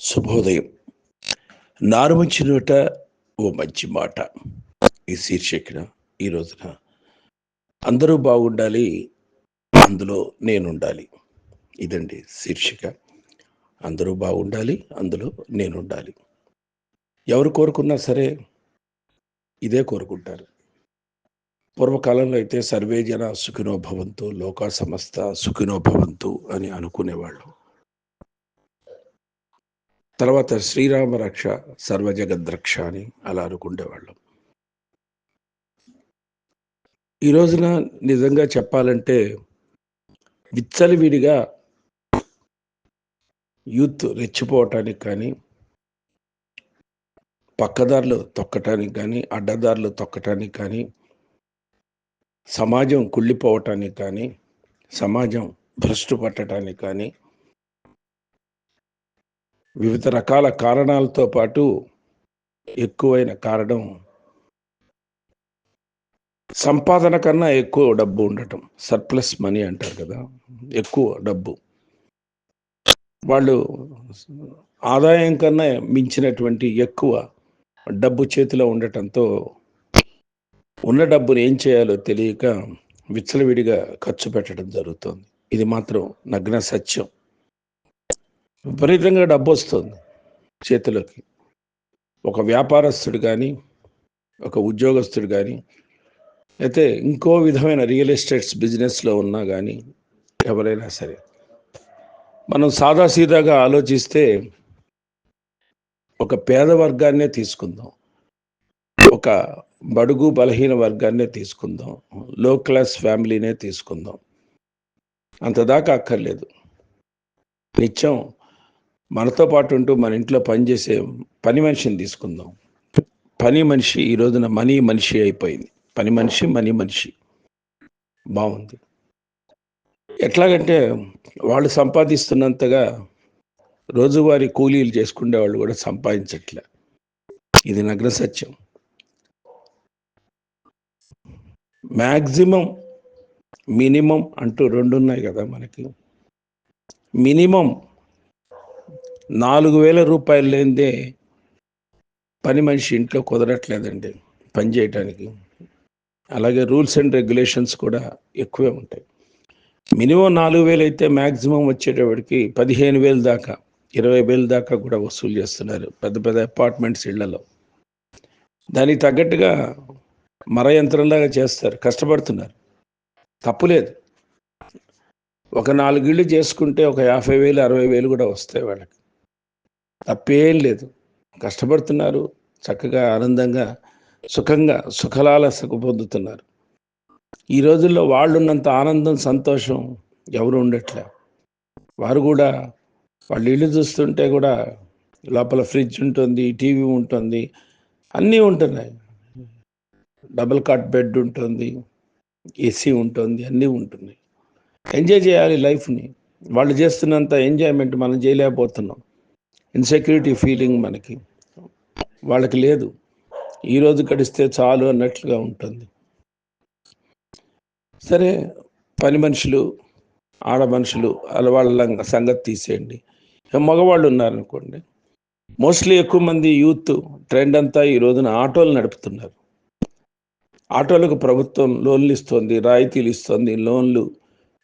శుభోదయం. నారుమంచి నోట ఓ మంచి మాట. ఈ శీర్షికన ఈ రోజున అందరూ బాగుండాలి అందులో నేనుండాలి. ఇదండి శీర్షిక. అందరూ బాగుండాలి అందులో నేనుండాలి. ఎవరు కోరుకున్నా సరే ఇదే కోరుకుంటారు. పూర్వకాలంలో అయితే సర్వే జన సుఖినో లోక సమస్త సుఖినోభవంతు అని అనుకునేవాళ్ళు. తర్వాత శ్రీరామ రక్ష సర్వజగద్రక్ష అని అలా అనుకుండేవాళ్ళం. ఈ రోజున నిజంగా చెప్పాలంటే విచ్చలవిడిగా యూత్ రెచ్చిపోవటానికి కానీ పక్కదారులు తొక్కటానికి కానీ అడ్డదారులు తొక్కటానికి కానీ సమాజం కుళ్ళిపోవటానికి కానీ సమాజం భ్రష్టు పట్టడానికి కానీ వివిధ రకాల కారణాలతో పాటు ఎక్కువైన కారణం సంపాదన కన్నా ఎక్కువ డబ్బు ఉండటం. సర్ప్లస్ మనీ అంటారు కదా. ఎక్కువ డబ్బు. వాళ్ళు ఆదాయం కన్నా మించినటువంటి ఎక్కువ డబ్బు చేతిలో ఉండటంతో ఉన్న డబ్బును ఏం చేయాలో తెలియక విచ్చలవిడిగా ఖర్చు పెట్టడం జరుగుతుంది. ఇది మాత్రం నగ్న సత్యం. విపరీతంగా డబ్బు వస్తుంది చేతిలోకి. ఒక వ్యాపారస్తుడు కానీ ఒక ఉద్యోగస్తుడు కానీ అయితే ఇంకో విధమైన రియల్ ఎస్టేట్స్ బిజినెస్లో ఉన్నా కానీ ఎవరైనా సరే. మనం సాదాసీదాగా ఆలోచిస్తే ఒక పేద వర్గాన్నే తీసుకుందాం. ఒక బడుగు బలహీన వర్గాన్నే తీసుకుందాం. లో క్లాస్ ఫ్యామిలీనే తీసుకుందాం. అంతదాకా అక్కర్లేదు. నిత్యం మనతో పాటు ఉంటూ మన ఇంట్లో పనిచేసే పని మనిషిని తీసుకుందాం. పని మనిషి ఈ రోజున మనీ మనిషి అయిపోయింది. పని మనిషి మనీ మనిషి. బాగుంది. ఎట్లాగంటే వాళ్ళు సంపాదిస్తున్నంతగా రోజువారీ కూలీలు చేసుకునే వాళ్ళు కూడా సంపాదించట్లే. ఇది నగ్న సత్యం. మ్యాక్సిమం మినిమం అంటూ రెండు ఉన్నాయి కదా మనకి. మినిమం నాలుగు వేల రూపాయలు లేనిదే పని మనిషి ఇంట్లో కుదరట్లేదండి పని చేయటానికి. అలాగే రూల్స్ అండ్ రెగ్యులేషన్స్ కూడా ఎక్కువే ఉంటాయి. మినిమం నాలుగు వేలు అయితే మ్యాక్సిమం వచ్చేటప్పటికి పదిహేను వేలు దాకా ఇరవై వేలు దాకా కూడా వసూలు చేస్తున్నారు పెద్ద పెద్ద అపార్ట్మెంట్స్ ఇళ్ళలో. దానికి తగ్గట్టుగా మర యంత్రంలాగా చేస్తారు కష్టపడుతున్నారు. తప్పులేదు ఒక నాలుగిళ్ళు చేసుకుంటే ఒక యాభై వేలు అరవై వేలు కూడా వస్తాయి వాళ్ళకి. తప్పేం లేదు. కష్టపడుతున్నారు చక్కగా ఆనందంగా సుఖంగా సుఖలాలసకు పొందుతున్నారు. ఈ రోజుల్లో వాళ్ళు ఉన్నంత ఆనందం సంతోషం ఎవరు ఉండట్లే. వారు కూడా వాళ్ళు ఇల్లు చూస్తుంటే కూడా లోపల ఫ్రిడ్జ్ ఉంటుంది టీవీ ఉంటుంది అన్నీ ఉంటున్నాయి. డబుల్ కాట్ బెడ్ ఉంటుంది ఏసీ ఉంటుంది అన్నీ ఉంటున్నాయి. ఎంజాయ్ చేయాలి లైఫ్ని. వాళ్ళు చేస్తున్నంత ఎంజాయ్మెంట్ మనం చేయలేకపోతున్నాం. ఇన్సెక్యూరిటీ ఫీలింగ్ మనకి. వాళ్ళకి లేదు. ఈరోజు గడిస్తే చాలు అన్నట్లుగా ఉంటుంది. సరే పని మనుషులు ఆడ మనుషులు అలా వాళ్ళ సంగతి తీసేయండి. మగవాళ్ళు ఉన్నారనుకోండి మోస్ట్లీ ఎక్కువ మంది యూత్ ట్రెండ్ అంతా ఈ రోజున ఆటోలు నడుపుతున్నారు. ఆటోలకు ప్రభుత్వం లోన్లు ఇస్తుంది రాయితీలు ఇస్తుంది లోన్లు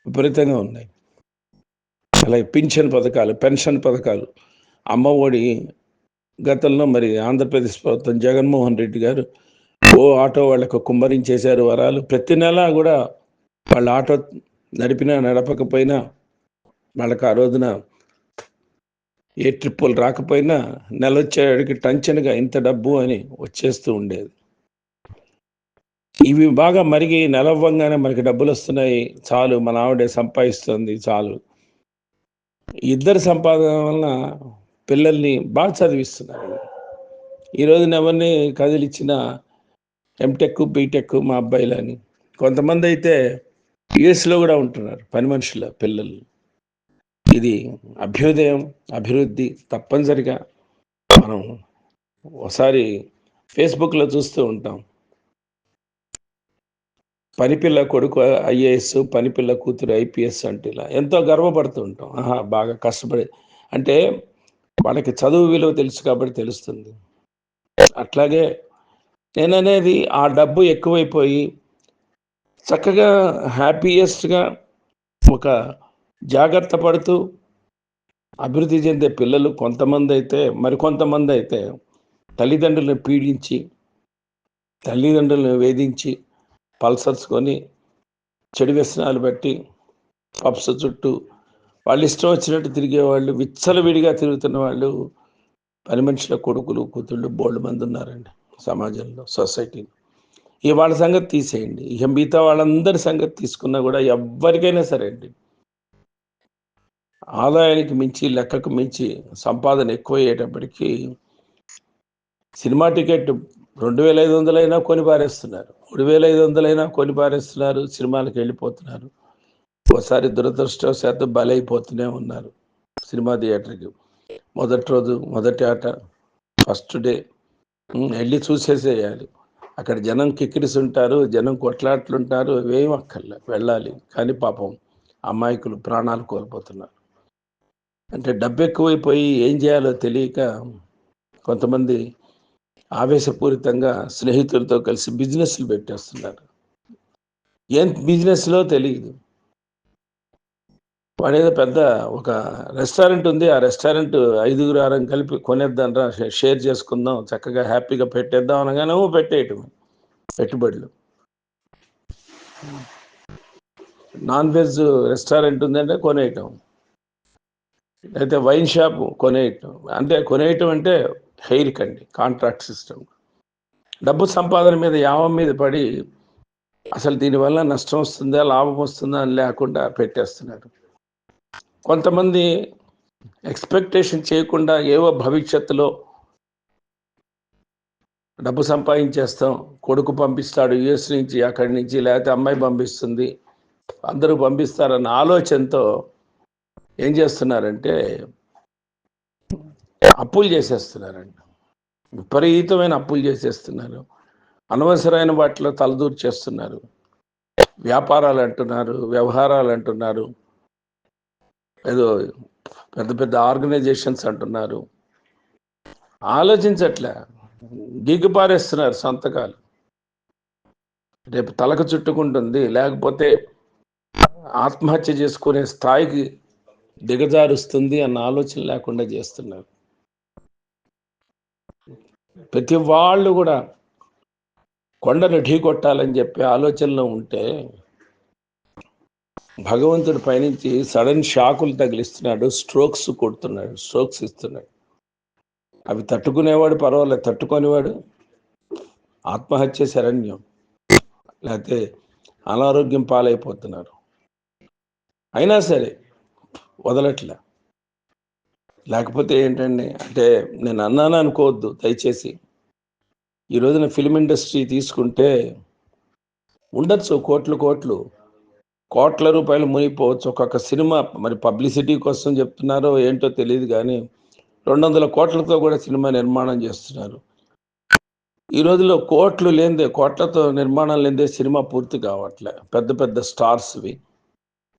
విపరీతంగా ఉన్నాయి. అలాగే పింఛన్ పథకాలు పెన్షన్ పథకాలు అమ్మ ఒడి గతంలో మరి ఆంధ్రప్రదేశ్ ప్రభుత్వం జగన్మోహన్ రెడ్డి గారు ఓ ఆటో వాళ్ళకు కుమ్మరించేశారు వరాలు. ప్రతి నెల కూడా వాళ్ళ ఆటో నడిపినా నడపకపోయినా వాళ్ళకి ఆ రోజున ఏ ట్రిప్పులు రాకపోయినా నెల వచ్చేటికి టంచన్గా ఇంత డబ్బు అని వచ్చేస్తూ ఉండేది. ఇవి బాగా మరిగి నెలవ్వంగానే మనకి డబ్బులు వస్తున్నాయి చాలు మన ఆవిడే సంపాదిస్తుంది చాలు. ఇద్దరు సంపాదన వలన పిల్లల్ని బాగా చదివిస్తున్నారు. ఈ రోజున ఎవరిని కదిలిచ్చిన ఎంటెక్ బీటెక్ మా అబ్బాయిలని కొంతమంది అయితే యుఎస్లో కూడా ఉంటున్నారు పని మనుషుల పిల్లలు. ఇది అభ్యుదయం అభివృద్ధి తప్పనిసరిగా మనం ఒకసారి ఫేస్బుక్లో చూస్తూ ఉంటాం. పనిపిల్ల కొడుకు ఐఏఎస్ పనిపిల్ల కూతురు ఐపీఎస్ అంటే ఇలా ఎంతో గర్వపడుతూ ఉంటాం. ఆహా బాగా కష్టపడి అంటే వాళ్ళకి చదువు విలువ తెలుసు కాబట్టి తెలుస్తుంది. అట్లాగే నేననేది ఆ డబ్బు ఎక్కువైపోయి చక్కగా హ్యాపీయెస్ట్గా ఒక జాగ్రత్త పడుతూ అభివృద్ధి చెందే పిల్లలు కొంతమంది అయితే మరికొంతమంది అయితే తల్లిదండ్రులను పీడించి తల్లిదండ్రులను వేధించి పల్సర్స్ కొని చెడు వ్యసనాలు పెట్టి పప్స్ చుట్టూ వాళ్ళు ఇష్టం వచ్చినట్టు తిరిగేవాళ్ళు విచ్చలవిడిగా తిరుగుతున్న వాళ్ళు పని మనుషుల కొడుకులు కూతుళ్ళు బోల్డ్ మంది ఉన్నారండి సమాజంలో సొసైటీలో. ఇక వాళ్ళ సంగతి తీసేయండి. ఇక మిగతా వాళ్ళందరి సంగతి తీసుకున్నా కూడా ఎవరికైనా సరే అండి. ఆదాయానికి మించి లెక్కకు మించి సంపాదన ఎక్కువ అయ్యేటప్పటికీ సినిమా టికెట్ రెండు వేల ఐదు వందలైనా కొని పారేస్తున్నారు. మూడు వేల ఐదు వందలైనా కొని పారేస్తున్నారు సినిమాలకు వెళ్ళిపోతున్నారు. ఒకసారి దురదృష్టవశాత్తు బలైపోతూనే ఉన్నారు సినిమా థియేటర్కి. మొదటి రోజు మొదటి ఆట ఫస్ట్ డే వెళ్ళి చూసేసేయాలి. అక్కడ జనం కిక్కిరిసి ఉంటారు జనం కొట్లాట్లు ఉంటారు ఏం అక్కర్లే వెళ్ళాలి. కానీ పాపం అమాయకులు ప్రాణాలు కోల్పోతున్నారు. అంటే డబ్బు ఎక్కువైపోయి ఏం చేయాలో తెలియక కొంతమంది ఆవేశపూరితంగా స్నేహితులతో కలిసి బిజినెస్లు పెట్టేస్తున్నారు. ఏం బిజినెస్లో తెలియదు అనేది పెద్ద ఒక రెస్టారెంట్ ఉంది. ఆ రెస్టారెంట్ ఐదుగురు ఆరం కలిపి కొనేద్దాంరా షేర్ చేసుకుందాం చక్కగా హ్యాపీగా పెట్టేద్దాం అనగానే పెట్టేయటం. పెట్టుబడులు. నాన్ వెజ్ రెస్టారెంట్ ఉందంటే కొనేయటం. అయితే వైన్ షాప్ కొనేయటం. అంటే కొనేయటం అంటే హెయిర్ కండి కాంట్రాక్ట్ సిస్టమ్. డబ్బు సంపాదన మీద యావం మీద పడి అసలు దీనివల్ల నష్టం వస్తుందా లాభం వస్తుందా అని లేకుండా పెట్టేస్తున్నారు. కొంతమంది ఎక్స్పెక్టేషన్ చేయకుండా ఏవో భవిష్యత్తులో డబ్బు సంపాదించేస్తాం కొడుకు పంపిస్తాడు యుఎస్ నుంచి అక్కడి నుంచి లేకపోతే అమ్మాయి పంపిస్తుంది అందరూ పంపిస్తారన్న ఆలోచనతో ఏం చేస్తున్నారంటే అప్పులు చేసేస్తున్నారండి విపరీతమైన అప్పులు చేసేస్తున్నారు. అనవసరమైన వాటిలో తలదూర్చేస్తున్నారు. వ్యాపారాలు అంటున్నారు వ్యవహారాలు అంటున్నారు. ఏదో పెద్ద పెద్ద ఆర్గనైజేషన్స్ అంటున్నారు. ఆలోచించట్లే. గిగ్గుపారేస్తున్నారు సంతకాలు. రేపు తలకు చుట్టుకుంటుంది. లేకపోతే ఆత్మహత్య చేసుకునే స్థాయికి దిగజారుస్తుంది అన్న ఆలోచన లేకుండా చేస్తున్నారు. ప్రతి వాళ్ళు కూడా కొండను ఢీ కొట్టాలని చెప్పి ఆలోచనలో ఉంటే భగవంతుడి పైనుంచి సడన్ షాకులు తగిలిస్తున్నాడు స్ట్రోక్స్ కొడుతున్నాడు స్ట్రోక్స్ ఇస్తున్నాడు. అవి తట్టుకునేవాడు పర్వాలేదు తట్టుకునేవాడు ఆత్మహత్య శరణ్యం లేకపోతే అనారోగ్యం పాలైపోతున్నారు. అయినా సరే వదలట్లే. లేకపోతే ఏంటండి అంటే నేను అన్నాను అనుకోవద్దు దయచేసి. ఈ రోజున ఫిల్మ్ ఇండస్ట్రీ తీసుకుంటే ఉండొచ్చు కోట్లు కోట్లు. కోట్ల రూపాయలు మునిగిపోవచ్చు. ఒక్కొక్క సినిమా మరి పబ్లిసిటీ కోసం చెప్తున్నారో ఏంటో తెలియదు కానీ రెండు వందల కోట్లతో కూడా సినిమా నిర్మాణం చేస్తున్నారు. ఈ రోజుల్లో కోట్లు లేనిదే కోట్లతో నిర్మాణం లేనిదే సినిమా పూర్తి కావట్లే. పెద్ద పెద్ద స్టార్స్వి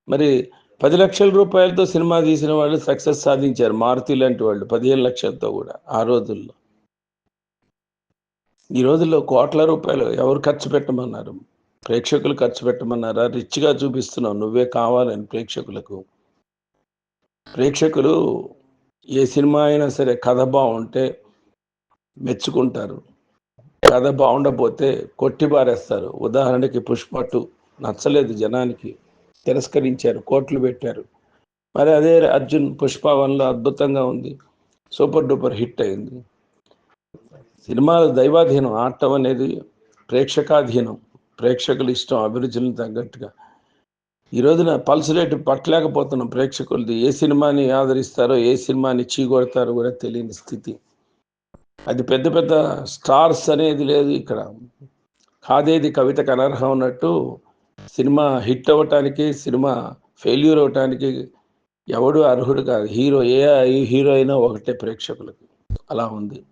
మరి పది లక్షల రూపాయలతో సినిమా తీసిన వాళ్ళు సక్సెస్ సాధించారు. మారుతి లాంటి వాళ్ళు పదిహేను లక్షలతో కూడా ఆ రోజుల్లో. ఈ రోజుల్లో కోట్ల రూపాయలు ఎవరు ఖర్చు పెట్టమన్నారు? ప్రేక్షకులు ఖర్చు పెట్టమన్నారా? రిచ్గా చూపిస్తున్నావు. నువ్వే కావాలని ప్రేక్షకులకు. ప్రేక్షకులు ఏ సినిమా అయినా సరే కథ బాగుంటే మెచ్చుకుంటారు. కథ బాగుండకపోతే కొట్టి పారేస్తారు. ఉదాహరణకి పుష్ప టూ నచ్చలేదు జనానికి. తిరస్కరించారు కోట్లు పెట్టారు. మరి అదే అర్జున్ పుష్ప వన్లో అద్భుతంగా ఉంది. సూపర్ డూపర్ హిట్ అయింది. సినిమాలు దైవాధీనం ఆడటం అనేది ప్రేక్షకాధీనం. ప్రేక్షకుల ఇష్టం అభిరుచులకు తగ్గట్టుగా. ఈ రోజున పల్స్ రేటు పట్టలేకపోతున్నాం ప్రేక్షకులది. ఏ సినిమాని ఆదరిస్తారో ఏ సినిమాని చీగొడతారో కూడా తెలియని స్థితి. అది పెద్ద పెద్ద స్టార్స్ అనేది లేదు ఇక్కడ. కాదేది కవితకు అనర్హం ఉన్నట్టు సినిమా హిట్ అవ్వటానికి సినిమా ఫెయిల్యూర్ అవ్వటానికి ఎవడు అర్హుడు కాదు. హీరో ఏ హీరో అయినా ఒకటే ప్రేక్షకులకు. అలా ఉంది.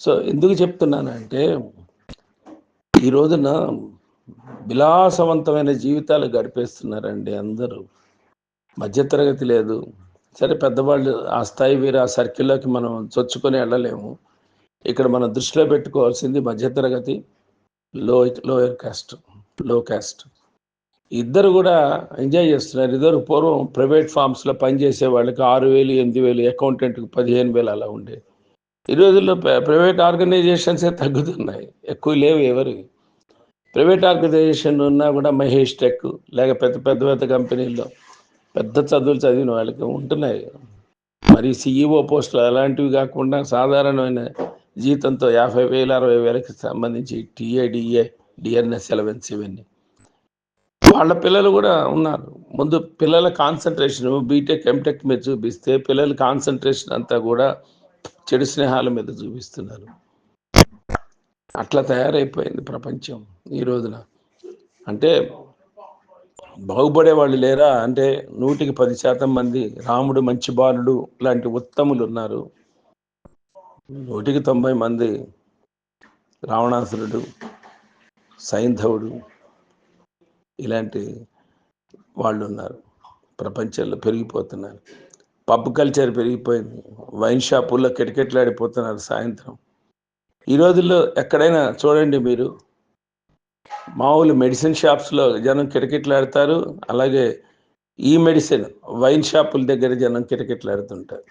సో ఎందుకు చెప్తున్నానంటే ఈ రోజున విలాసవంతమైన జీవితాలు గడిపేస్తున్నారండి అందరూ. మధ్యతరగతి లేదు. సరే పెద్దవాళ్ళు ఆ స్థాయి వీరు ఆ సర్కిల్లోకి మనం చొచ్చుకొని వెళ్ళలేము. ఇక్కడ మనం దృష్టిలో పెట్టుకోవాల్సింది మధ్యతరగతి లో లోయర్ కాస్ట్లో కాస్ట్ ఇద్దరు కూడా ఎంజాయ్ చేస్తున్నారు. ఇద్దరు పూర్వం ప్రైవేట్ ఫార్మ్స్లో పనిచేసే వాళ్ళకి ఆరు వేలు ఎనిమిది వేలు అకౌంటెంట్కి పదిహేను వేలు అలా ఉండే ఈ రోజుల్లో ప్రైవేట్ ఆర్గనైజేషన్సే తగ్గుతున్నాయి. ఎక్కువ లేవు ఎవరు ప్రైవేట్ ఆర్గనైజేషన్ ఉన్నా కూడా మహేష్ టెక్ లేక పెద్ద పెద్ద పెద్ద కంపెనీల్లో పెద్ద చదువులు చదివిన వాళ్ళకి ఉంటున్నాయి. మరి సీఈఓ పోస్టులు అలాంటివి కాకుండా సాధారణమైన జీతంతో యాభై వేలు అరవై వేలకి సంబంధించి టీఏడిఏ డిఎన్ఎస్ ఎలవెన్స్ ఇవన్నీ. వాళ్ళ పిల్లలు కూడా ఉన్నారు. ముందు పిల్లల కాన్సన్ట్రేషన్ బీటెక్ ఎంటెక్ మీద చూపిస్తే పిల్లల కాన్సన్ట్రేషన్ అంతా కూడా చెడు స్నేహాల మీద చూపిస్తున్నారు. అట్లా తయారైపోయింది ప్రపంచం ఈ రోజున. అంటే బాగుపడే వాళ్ళు లేరా? అంటే నూటికి పది శాతం మంది రాముడు మంచి బాలుడు లాంటి ఉత్తములు ఉన్నారు. నూటికి తొంభై మంది రావణాసురుడు సైంధవుడు ఇలాంటి వాళ్ళు ఉన్నారు. ప్రపంచంలో పెరిగిపోతున్నారు. పబ్ కల్చర్ పెరిగిపోయింది. వైన్ షాపుల్లో కిటకిటలాడిపోతున్నారు సాయంత్రం. ఈ రోజుల్లో ఎక్కడైనా చూడండి మీరు. మామూలు మెడిసిన్ షాప్స్లో జనం కిటకిట్లాడతారు. అలాగే ఈ మెడిసిన్ వైన్ షాపుల దగ్గర జనం కిటకిట్లాడుతుంటారు.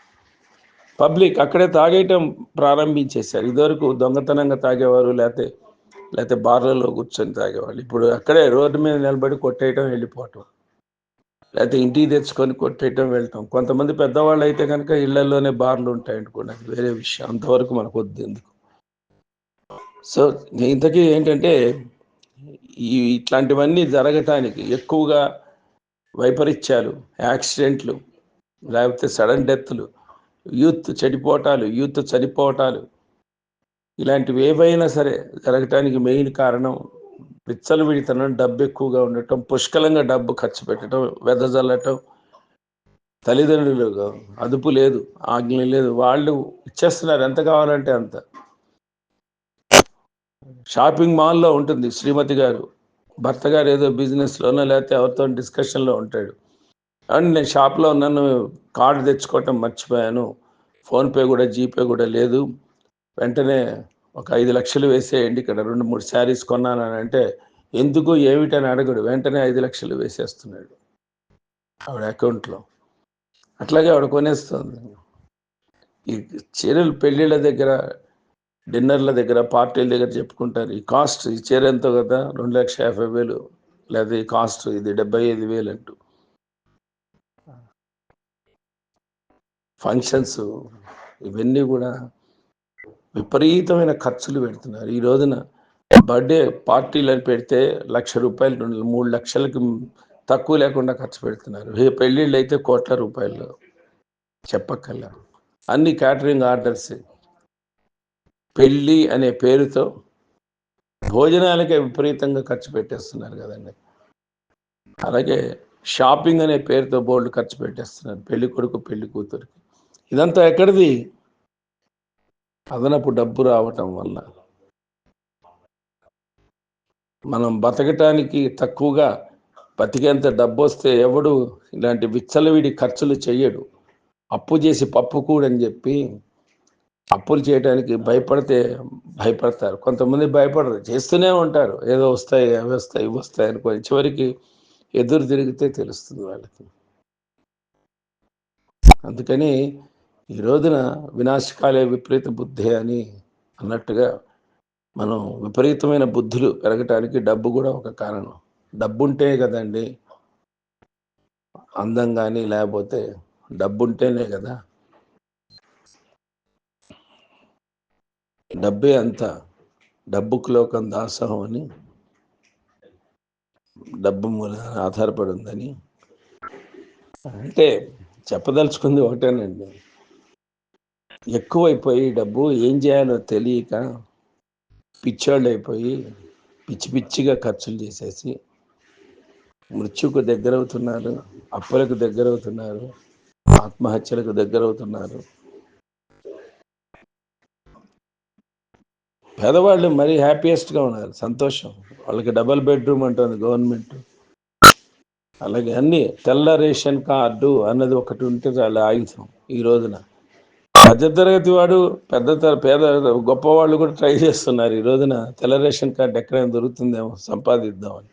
పబ్లిక్ అక్కడే తాగేయటం ప్రారంభించేశారు. ఇదివరకు దొంగతనంగా తాగేవారు లేకపోతే లేకపోతే బార్లలో కూర్చొని తాగేవాళ్ళు. ఇప్పుడు అక్కడే రోడ్డు మీద నిలబడి కొట్టేయటం వెళ్ళిపోవటం. లేకపోతే ఇంటికి తెచ్చుకొని కొట్టేయటం వెళ్ళటం. కొంతమంది పెద్దవాళ్ళు అయితే కనుక ఇళ్ళలోనే బార్లు ఉంటాయండి కూడా. అది వేరే విషయం. అంతవరకు మనకు వద్దు ఎందుకు? సో ఇంతకీ ఏంటంటే ఈ ఇట్లాంటివన్నీ జరగటానికి ఎక్కువగా వైపరీత్యాలు యాక్సిడెంట్లు లేకపోతే సడన్ డెత్లు యూత్ చెడిపోవటాలు యూత్ చనిపోవటాలు ఇలాంటివి ఏవైనా సరే జరగటానికి మెయిన్ కారణం విచ్చలు విడితనం డబ్బు ఎక్కువగా ఉండటం పుష్కలంగా డబ్బు ఖర్చు పెట్టడం వెదజల్లటం తల్లిదండ్రులు అదుపు లేదు ఆజ్ఞ లేదు వాళ్ళు ఇచ్చేస్తున్నారు ఎంత కావాలంటే అంత. షాపింగ్ మాల్లో ఉంటుంది శ్రీమతి గారు. భర్త గారు ఏదో బిజినెస్లోనో లేకపోతే ఎవరితో డిస్కషన్లో ఉంటాడు. అండ్ నేను షాప్లో ఉన్నాను కార్డు తెచ్చుకోవటం మర్చిపోయాను. ఫోన్పే కూడా జీపే కూడా లేదు. వెంటనే ఒక ఐదు లక్షలు వేసేయండి ఇక్కడ రెండు మూడు శారీస్ కొన్నాను అని అంటే ఎందుకు ఏమిటని అడగడు. వెంటనే ఐదు లక్షలు వేసేస్తున్నాడు ఆవిడ అకౌంట్లో అట్లాగే ఆవిడ కొనేస్తుంది. ఈ చీరలు పెళ్ళిళ్ళ దగ్గర డిన్నర్ల దగ్గర పార్టీల దగ్గర చెప్పుకుంటారు. ఈ కాస్ట్ ఈ చీర ఎంతో కదా? రెండు లక్షల యాభై వేలు. లేదా ఈ కాస్ట్ ఇది డెబ్బై ఐదు వేలు అంటూ. ఫంక్షన్స్ ఇవన్నీ కూడా విపరీతమైన ఖర్చులు పెడుతున్నారు. ఈ రోజున బర్త్డే పార్టీలు అని పెడితే లక్ష రూపాయలు రెండు మూడు లక్షలకి తక్కువ లేకుండా ఖర్చు పెడుతున్నారు. పెళ్ళిళ్ళు అయితే కోట్ల రూపాయలు చెప్పక్కల్లా అన్ని క్యాటరింగ్ ఆర్డర్స్ పెళ్ళి అనే పేరుతో భోజనాలకే విపరీతంగా ఖర్చు పెట్టేస్తున్నారు కదండి. అలాగే షాపింగ్ అనే పేరుతో బోర్డు ఖర్చు పెట్టేస్తున్నారు. పెళ్ళి కొడుకు పెళ్ళి కూతురికి. ఇదంతా ఎక్కడిది? అదనపు డబ్బు రావటం వల్ల. మనం బతకటానికి తక్కువగా బతికేంత డబ్బు వస్తే ఎవడు ఇలాంటి విచ్చలవిడి ఖర్చులు చెయ్యడు. అప్పు చేసి పప్పు కూడని చెప్పి అప్పులు చేయడానికి భయపడితే భయపడతారు. కొంతమంది భయపడరు. చేస్తూనే ఉంటారు. ఏదో వస్తాయి అవి వస్తాయి ఇవి వస్తాయి అనుకోని చివరికి ఎదురు తిరిగితే తెలుస్తుంది వాళ్ళకి. అందుకని ఈ రోజున వినాశకాలే విపరీత బుద్ధి అని అన్నట్టుగా మనం విపరీతమైన బుద్ధులు పెరగటానికి డబ్బు కూడా ఒక కారణం. డబ్బు ఉంటే కదండి అందం కానీ లేకపోతే డబ్బు ఉంటేనే కదా డబ్బే అంత. డబ్బుకు లోకం దాసహం అని డబ్బు మూల ఆధారపడి ఉందని అంటే చెప్పదలుచుకుంది ఒకటేనండి. ఎక్కువైపోయి డబ్బు ఏం చేయాలో తెలియక పిచ్చోళ్ళు అయిపోయి పిచ్చి పిచ్చిగా ఖర్చులు చేసేసి మృత్యుకు దగ్గరవుతున్నారు అప్పులకు దగ్గరవుతున్నారు ఆత్మహత్యలకు దగ్గరవుతున్నారు. పేదవాళ్ళు మరీ హ్యాపీయెస్ట్గా ఉన్నారు. సంతోషం. వాళ్ళకి డబల్ బెడ్రూమ్ అంటుంది గవర్నమెంట్ అలాగే అన్ని తెల్ల రేషన్ కార్డు అన్నది ఒకటి ఉంటే చాలా ఆయుధం ఈ రోజున. మధ్యతరగతి వాడు పెద్ద తర పేద గొప్పవాళ్ళు కూడా ట్రై చేస్తున్నారు ఈ రోజున. తెల్ల రేషన్ కార్డు ఎక్కడైనా దొరుకుతుందేమో సంపాదిద్దామని.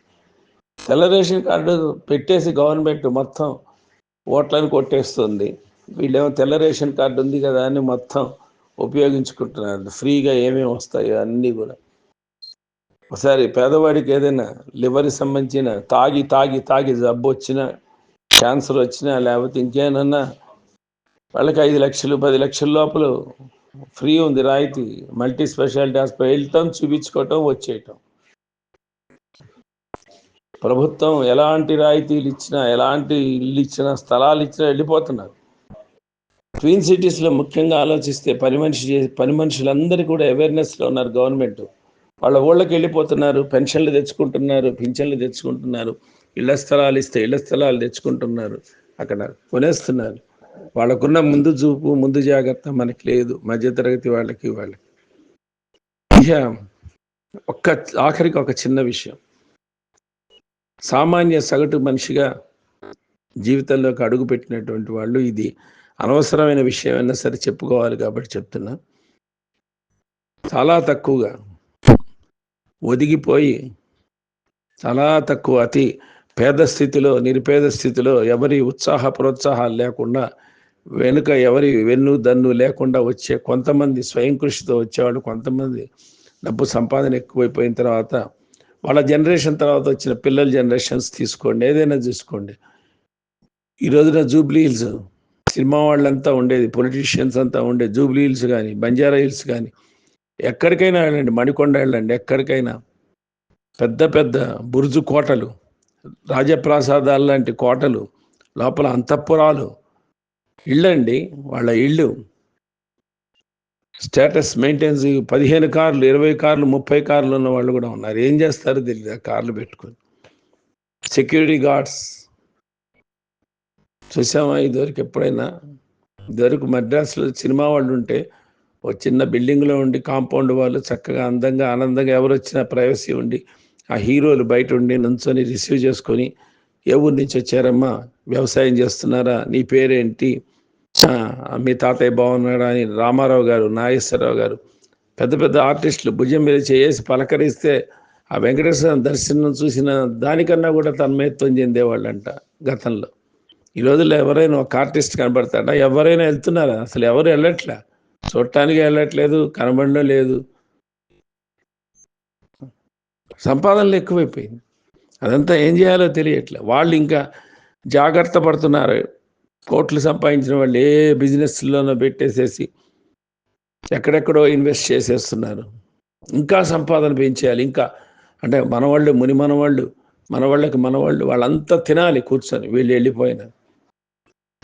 తెల్ల రేషన్ కార్డు పెట్టేసి గవర్నమెంట్ మొత్తం ఓట్లను కొట్టేస్తుంది. వీళ్ళేమో తెల్ల రేషన్ కార్డు ఉంది కదా అని మొత్తం ఉపయోగించుకుంటున్నారు. ఫ్రీగా ఏమేమి వస్తాయో అన్నీ కూడా. ఒకసారి పేదవాడికి ఏదైనా లివర్కి సంబంధించిన తాగి తాగి తాగి జబ్బు వచ్చినా క్యాన్సర్ వచ్చినా లేకపోతే ఇంకేనన్నా వాళ్ళకి ఐదు లక్షలు పది లక్షల లోపల ఫ్రీ ఉంది రాయితీ. మల్టీ స్పెషాలిటీ హాస్పిటల్ వెళ్ళటం చూపించుకోవటం వచ్చేయటం. ప్రభుత్వం ఎలాంటి రాయితీలు ఇచ్చినా ఎలాంటి ఇల్లు ఇచ్చినా స్థలాలు ఇచ్చినా వెళ్ళిపోతున్నారు. ట్విన్ సిటీస్లో ముఖ్యంగా ఆలోచిస్తే పని మనిషి పని మనుషులందరూ కూడా అవేర్నెస్లో ఉన్నారు గవర్నమెంట్ వాళ్ళ ఊళ్ళకి వెళ్ళిపోతున్నారు పెన్షన్లు తెచ్చుకుంటున్నారు పింఛన్లు తెచ్చుకుంటున్నారు ఇళ్ళ స్థలాలు ఇస్తే ఇళ్ళ స్థలాలు తెచ్చుకుంటున్నారు అక్కడ కొనేస్తున్నారు. వాళ్ళకున్న ముందు చూపు ముందు జాగ్రత్త మనకి లేదు మధ్యతరగతి వాళ్ళకి వాళ్ళకి ఇక ఒక్క ఆఖరికి ఒక చిన్న విషయం. సామాన్య సగటు మనిషిగా జీవితంలోకి అడుగు పెట్టినటువంటి వాళ్ళు ఇది. అనవసరమైన విషయం అయినా సరే చెప్పుకోవాలి కాబట్టి చెప్తున్నా. చాలా తక్కువగా ఒదిగిపోయి చాలా తక్కువ అతి పేద స్థితిలో నిరుపేద స్థితిలో ఎవరి ఉత్సాహ ప్రోత్సాహాలు లేకుండా వెనుక ఎవరి వెన్ను దన్ను లేకుండా వచ్చే కొంతమంది స్వయం కృషితో వచ్చేవాళ్ళు కొంతమంది డబ్బు సంపాదన ఎక్కువైపోయిన తర్వాత వాళ్ళ జనరేషన్ తర్వాత వచ్చిన పిల్లల జనరేషన్స్ తీసుకోండి. ఏదైనా చూసుకోండి. ఈ రోజున జూబ్లీ హిల్స్ సినిమా వాళ్ళంతా ఉండేది పొలిటీషియన్స్ అంతా ఉండేది జూబ్లీ హిల్స్ కానీ బంజారా హిల్స్ కానీ ఎక్కడికైనా వెళ్ళండి మణికొండ వెళ్ళండి ఎక్కడికైనా. పెద్ద పెద్ద బురుజు కోటలు రాజప్రాసాదాలు లాంటి కోటలు లోపల అంతఃపురాలు. ఇళ్ళండి వాళ్ళ ఇళ్ళు. స్టేటస్ మెయింటెన్స్ పదిహేను కార్లు ఇరవై కార్లు ముప్పై కార్లు ఉన్న వాళ్ళు కూడా ఉన్నారు. ఏం చేస్తారో తెలియదు ఆ కార్లు పెట్టుకొని. సెక్యూరిటీ గార్డ్స్ చూసామా ఇదివరకు ఎప్పుడైనా? ఇదివరకు మద్రాసులో సినిమా వాళ్ళు ఉంటే ఓ చిన్న బిల్డింగ్లో ఉండి కాంపౌండ్ వాళ్ళు చక్కగా అందంగా ఆనందంగా ఎవరు వచ్చినా ప్రైవసీ ఉండి ఆ హీరోలు బయట ఉండి నుంచొని రిసీవ్ చేసుకొని ఏ ఊరి నుంచి వచ్చారమ్మా? వ్యవసాయం చేస్తున్నారా? నీ పేరేంటి? మీ తాతయ్య బాగున్నాడా? అని రామారావు గారు నాగేశ్వరరావు గారు పెద్ద పెద్ద ఆర్టిస్టులు భుజం మీద చేసి పలకరిస్తే ఆ వెంకటేశ్వర దర్శనం చూసిన దానికన్నా కూడా తన్మయత్వం చెందేవాళ్ళంట గతంలో. ఈ రోజుల్లో ఎవరైనా ఒక ఆర్టిస్ట్ కనబడతాడా? ఎవరైనా వెళ్తున్నారా? అసలు ఎవరు వెళ్ళట్లే? చూడటానికి వెళ్ళట్లేదు కనబడడం లేదు. సంపాదనలు ఎక్కువైపోయింది. అదంతా ఏం చేయాలో తెలియట్లే. వాళ్ళు ఇంకా జాగ్రత్త పడుతున్నారు. కోట్లు సంపాదించిన వాళ్ళు ఏ బిజినెస్లోనో పెట్టేసేసి ఎక్కడెక్కడో ఇన్వెస్ట్ చేసేస్తున్నారు. ఇంకా సంపాదన పెంచేయాలి. ఇంకా అంటే మనవాళ్ళు ముని మనవాళ్ళు మనవాళ్ళకి మనవాళ్ళు వాళ్ళంతా తినాలి కూర్చొని. వీళ్ళు వెళ్ళిపోయిన.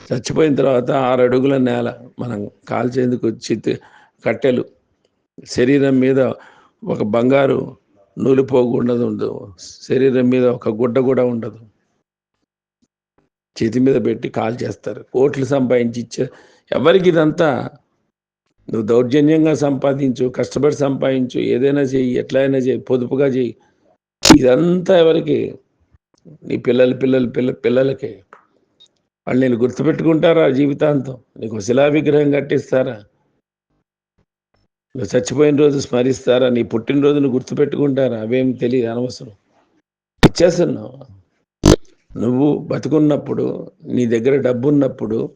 చచ్చిపోయిన తర్వాత ఆరు అడుగుల నేల మనం కాల్చేందుకు చిత్ కట్టెలు శరీరం మీద ఒక బంగారు నూలుపోగు ఉండదు ఉండదు. శరీరం మీద ఒక గుడ్డ కూడా ఉండదు. చేతి మీద పెట్టి కాల్ చేస్తారు. కోట్లు సంపాదించి ఇచ్చే ఎవరికి ఇదంతా? నువ్వు దౌర్జన్యంగా సంపాదించు కష్టపడి సంపాదించు ఏదైనా చెయ్యి ఎట్లయినా చెయ్యి పొదుపుగా చెయ్యి ఇదంతా ఎవరికి? నీ పిల్లల పిల్లల పిల్ల పిల్లలకే. వాళ్ళు నేను గుర్తుపెట్టుకుంటారా జీవితాంతం? నీకు శిలా విగ్రహం కట్టిస్తారా? నువ్వు చచ్చిపోయిన రోజు స్మరిస్తారా? నీ పుట్టినరోజును గుర్తుపెట్టుకుంటారా? అవేం తెలియదు అనవసరం. ఇచ్చేస్తున్నావు. నువ్వు బతుకున్నప్పుడు నీ దగ్గర డబ్బు ఉన్నప్పుడు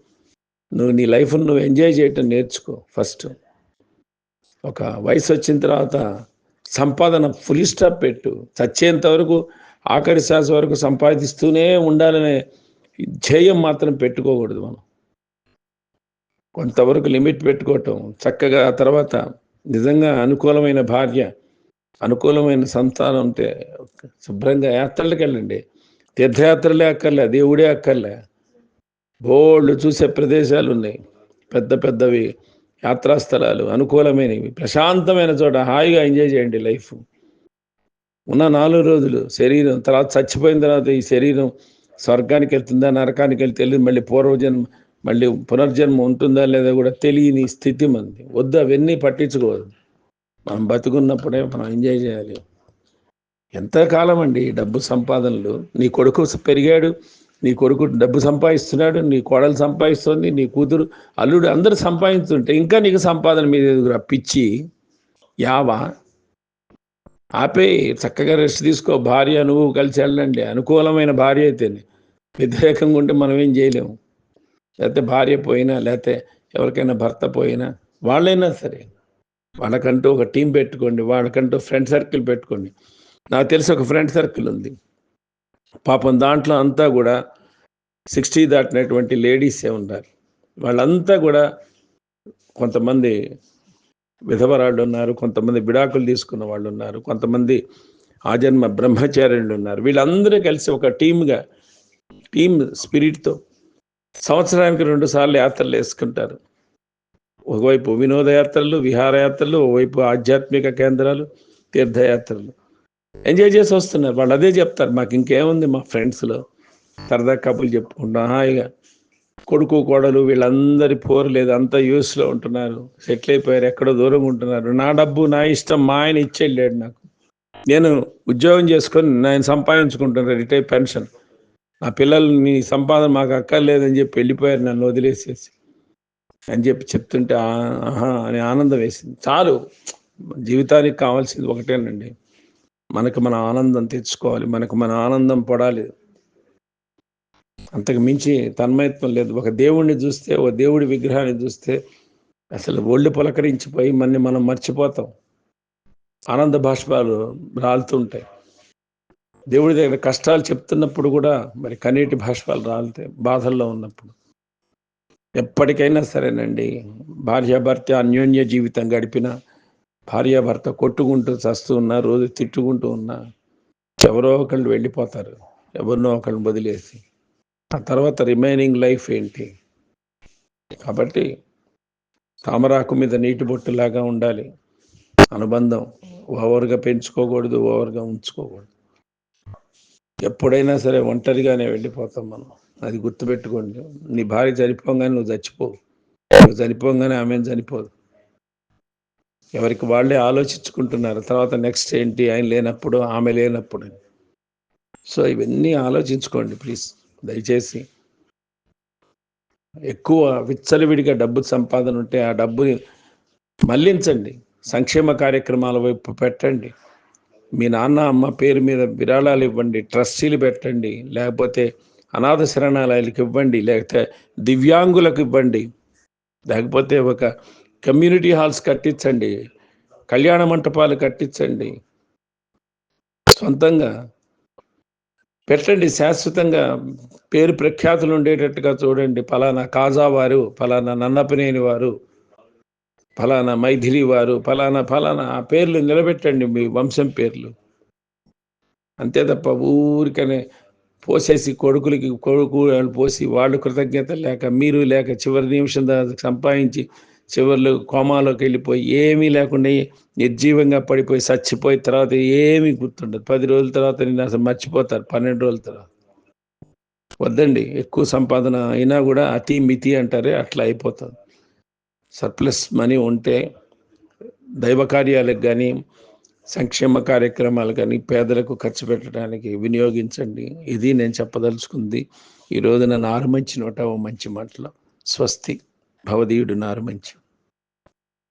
నువ్వు నీ లైఫ్ను నువ్వు ఎంజాయ్ చేయటం నేర్చుకో ఫస్ట్. ఒక వయసు వచ్చిన తర్వాత సంపాదన ఫుల్ స్టాప్ పెట్టు. చచ్చేంత వరకు ఆఖరి శ్వాస వరకు సంపాదిస్తూనే ఉండాలనే ధ్యేయం మాత్రం పెట్టుకోకూడదు మనం. కొంతవరకు లిమిట్ పెట్టుకోవటం చక్కగా ఆ తర్వాత నిజంగా అనుకూలమైన భార్య అనుకూలమైన సంతానం ఉంటే శుభ్రంగా యాత్రలకు వెళ్ళండి. తీర్థయాత్రలే అక్కర్లే దేవుడే అక్కర్లే. బోళ్ళు చూసే ప్రదేశాలు ఉన్నాయి. పెద్ద పెద్దవి యాత్రా స్థలాలు అనుకూలమైనవి. ప్రశాంతమైన చోట హాయిగా ఎంజాయ్ చేయండి లైఫ్. ఉన్న నాలుగు రోజులు శరీరం తర్వాత చచ్చిపోయిన తర్వాత ఈ శరీరం స్వర్గానికి వెళ్తుందా నరకానికి వెళ్తే తెలియదు మళ్ళీ పూర్వజన్మ మళ్ళీ పునర్జన్మ ఉంటుందా లేదా కూడా తెలియని స్థితి మంది వద్దు అవన్నీ పట్టించుకోవద్దు. మనం బతుకున్నప్పుడే మనం ఎంజాయ్ చేయాలి. ఎంతకాలం అండి డబ్బు సంపాదనలు? నీ కొడుకు పెరిగాడు నీ కొడుకు డబ్బు సంపాదిస్తున్నాడు నీ కోడలు సంపాదిస్తుంది నీ కూతురు అల్లుడు అందరూ సంపాదిస్తుంటే ఇంకా నీకు సంపాదన మీద ఎదుగురా? పిచ్చి యావా? ఆపే చక్కగా రెస్ట్ తీసుకో. భార్య నువ్వు కలిసి వెళ్ళండి. అనుకూలమైన భార్య అయితేనే. వ్యతిరేకంగా ఉంటే మనం ఏం చేయలేము. లేకపోతే భార్య పోయినా లేకపోతే ఎవరికైనా భర్త పోయినా వాళ్ళైనా సరే వాళ్ళకంటూ ఒక టీం పెట్టుకోండి వాళ్ళకంటూ ఫ్రెండ్ సర్కిల్ పెట్టుకోండి. నాకు తెలిసి ఒక ఫ్రెండ్ సర్కిల్ ఉంది. పాపం దాంట్లో అంతా కూడా సిక్స్టీ దాటినటువంటి లేడీసే ఉన్నారు వాళ్ళంతా కూడా కొంతమంది విధవరాళ్ళు ఉన్నారు కొంతమంది విడాకులు తీసుకున్న వాళ్ళు ఉన్నారు కొంతమంది ఆజన్మ బ్రహ్మచార్యులు ఉన్నారు. వీళ్ళందరూ కలిసి ఒక టీమ్గా టీమ్ స్పిరిట్తో సంవత్సరానికి రెండు సార్లు యాత్రలు వేసుకుంటారు. ఒకవైపు వినోదయాత్రలు విహారయాత్రలు ఒకవైపు ఆధ్యాత్మిక కేంద్రాలు తీర్థయాత్రలు. ఎంజాయ్ చేసి వస్తున్నారు. వాళ్ళు అదే చెప్తారు. మాకు ఇంకేముంది మా ఫ్రెండ్స్లో? సరదా కబులు చెప్పుకుంటాం హాయిగా. కొడుకు కోడలు వీళ్ళందరి పోరు లేదు. అంతా యూస్లో ఉంటున్నారు. సెటిల్ అయిపోయారు. ఎక్కడో దూరంగా ఉంటున్నారు. నా డబ్బు నా ఇష్టం మా ఆయన ఇచ్చేళ్ళాడు నాకు. నేను ఉద్యోగం చేసుకొని నేను సంపాదించుకుంటున్నాను. Retire pension. నా పిల్లలు నీ సంపాదన మాకు అక్కర్లేదని చెప్పి వెళ్ళిపోయారు నన్ను వదిలేసేసి అని చెప్పి చెప్తుంటే ఆహా అని ఆనందం వేసింది. చాలు జీవితానికి కావాల్సింది ఒకటేనండి. మనకు మన ఆనందం తెచ్చుకోవాలి మనకు మన ఆనందం పడాలి. అంతకు మించి తన్మయత్వం లేదు. ఒక దేవుణ్ణి చూస్తే ఒక దేవుడి విగ్రహాన్ని చూస్తే అసలు ఒళ్ళు పులకరించిపోయి మన్ని మనం మర్చిపోతాం. ఆనంద భాష్పాలు రాలుతుంటాయి. దేవుడి దగ్గర కష్టాలు చెప్తున్నప్పుడు కూడా మరి కన్నీటి బాష్పాలు రాలితే బాధల్లో ఉన్నప్పుడు. ఎప్పటికైనా సరేనండి. భార్యాభర్త అన్యోన్య జీవితం గడిపిన భార్యాభర్త కొట్టుకుంటూ చస్తూ ఉన్నా రోజు తిట్టుకుంటూ ఉన్నా ఎవరో ఒకళ్ళు వెళ్ళిపోతారు. ఎవరినో ఒకళ్ళు వదిలేసి. ఆ తర్వాత రిమైనింగ్ లైఫ్ ఏంటి? కాబట్టి తామరాకు మీద నీటి బొట్టులాగా ఉండాలి. అనుబంధం ఓవర్గా పెంచుకోకూడదు ఓవర్గా ఉంచుకోకూడదు. ఎప్పుడైనా సరే ఒంటరిగానే వెళ్ళిపోతాం మనం. అది గుర్తుపెట్టుకోండి. నీ భార్య చనిపోగానే నువ్వు చచ్చిపోవు. నువ్వు చనిపోగానే ఆమె చనిపోదు. ఎవరికి వాళ్ళే ఆలోచించుకుంటున్నారు. తర్వాత నెక్స్ట్ ఏంటి? ఆయన లేనప్పుడు ఆమె లేనప్పుడు సో ఇవన్నీ ఆలోచించుకోండి ప్లీజ్. దయచేసి. ఎక్కువ విచ్చలవిడిగా డబ్బు సంపాదన ఉంటే ఆ డబ్బుని మళ్ళించండి. సంక్షేమ కార్యక్రమాల వైపు పెట్టండి. మీ నాన్న అమ్మ పేరు మీద విరాళాలు ఇవ్వండి ట్రస్టీలు పెట్టండి లేకపోతే అనాథ శరణాలయాలకు ఇవ్వండి లేకపోతే దివ్యాంగులకు ఇవ్వండి లేకపోతే ఒక కమ్యూనిటీ హాల్స్ కట్టించండి కళ్యాణ మంటపాలు కట్టించండి. సొంతంగా పెట్టండి శాశ్వతంగా పేరు ప్రఖ్యాతులు ఉండేటట్టుగా చూడండి. ఫలానా కాజా వారు ఫలానా నన్నపనేని వారు ఫలానా మైథిలి వారు ఫలానా ఫలానా ఆ పేర్లు నిలబెట్టండి మీ వంశం పేర్లు. అంతే తప్ప ఊరికనే పోసేసి కొడుకులకి కొడుకు వాళ్ళు పోసి వాళ్ళు కృతజ్ఞత లేక మీరు లేక చివరి నిమిషం సంపాదించి చివరిలో కోమాలోకి వెళ్ళిపోయి ఏమీ లేకుండా నిర్జీవంగా పడిపోయి చచ్చిపోయి తర్వాత ఏమీ గుర్తుండదు. పది రోజుల తర్వాత నేను అసలు మర్చిపోతారు పన్నెండు రోజుల తర్వాత. వద్దండి ఎక్కువ సంపాదన అయినా కూడా అతి మితి అంటారే అట్లా అయిపోతుంది. సర్ప్లస్ మనీ ఉంటే దైవ కార్యాలకు కానీ సంక్షేమ కార్యక్రమాలు కానీ పేదలకు ఖర్చు పెట్టడానికి వినియోగించండి. ఇది నేను చెప్పదలుచుకుంది. ఈ రోజున నారు మంచి నోట ఓ మంచి మాటలో. స్వస్తి. భవదీయుడు నారు మంచి